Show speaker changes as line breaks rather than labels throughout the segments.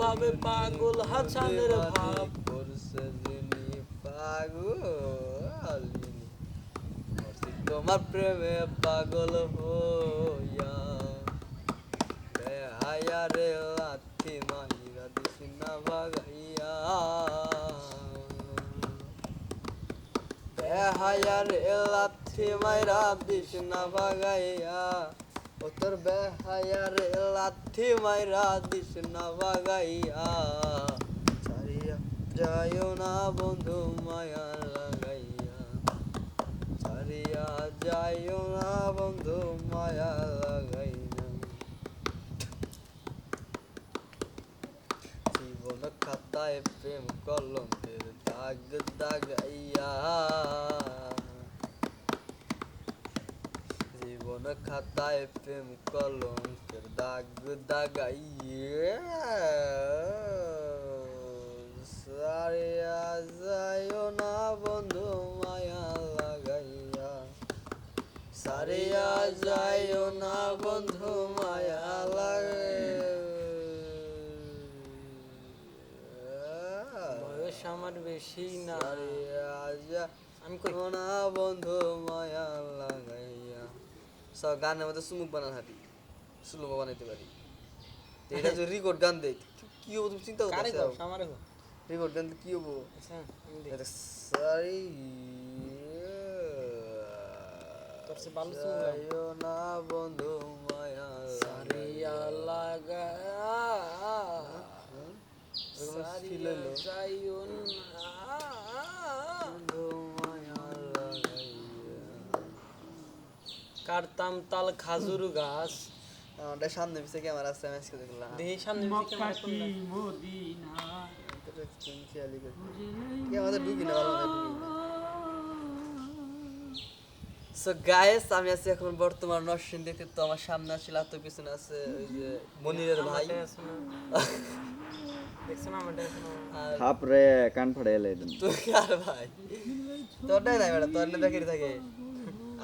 ভাবে পাগল হাসানের ভাব।
করছে যিনি পাগল তোমার প্রেমে পাগল হইয়া। বেহায়া রে লাথি মাইরা দিস না ভাগাইয়া। বেহায়া রে লাথি মাইরা দিস না ভাগাইয়া। ও তোর বেহায়া রে লাথি মাইরা দিস না ভাগাইয়া ছাড়িয়া যাইও না বন্ধু মায়া লাগাইয়া। ছাড়িয়া যাইও না বন্ধু মায়া লাগাইয়া। জীবন খাতায় প্রেম কলঙ্কের দাগ দাগাইয়া জীবন খাতায় প্রেম কলঙ্কের দাগ দাগাইয়া সারিয়া যাইও না বন্ধু মায়া লাগাইয়া সারিয়া যাইও না বন্ধু মায়া লাগাইয়া
বয়স আমার বেশি না। আমি
না বন্ধু মায়া গানের মধ্যে সুমুক বানান হাঁটি সুলভ বানাইতে পারি। এটা যদি রেকর্ড গান দেয় কি হব তুমি চিন্তা
কারে
করতে রেকর্ড গান কি হব?
আচ্ছা
সারি না বন্ধু মায়া।
সারিয়া লাগা সারিয়া যাইও না
বন্ধু মায়া লাগাইয়া
কাটতাম তাল খাজুর গাছ।
আমাদের সামনে পিছিয়ে ক্যামেরা আছে আমি আজকে দেখলাম।
দেহি সামনে কোনটা?
ক্যামেরা ঢুকি না ভালো সো গাইস আমি আছি এখন বর্তমান নরসিংদীতে তো আমার সামনে আছে লাতো পিছনে আছে ওই যে মনিরের ভাই।
আমারটা
থাপরে কান ফাড়ে
তুই আর ভাই? তোরটাই নাই তোর না দেখে থাকে।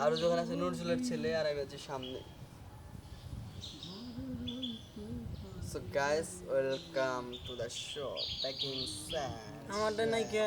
আর যখন আছে নজরুলের ছেলে আর আমি আছি সামনে। So guys welcome to the show packing
আমারটা নাই কে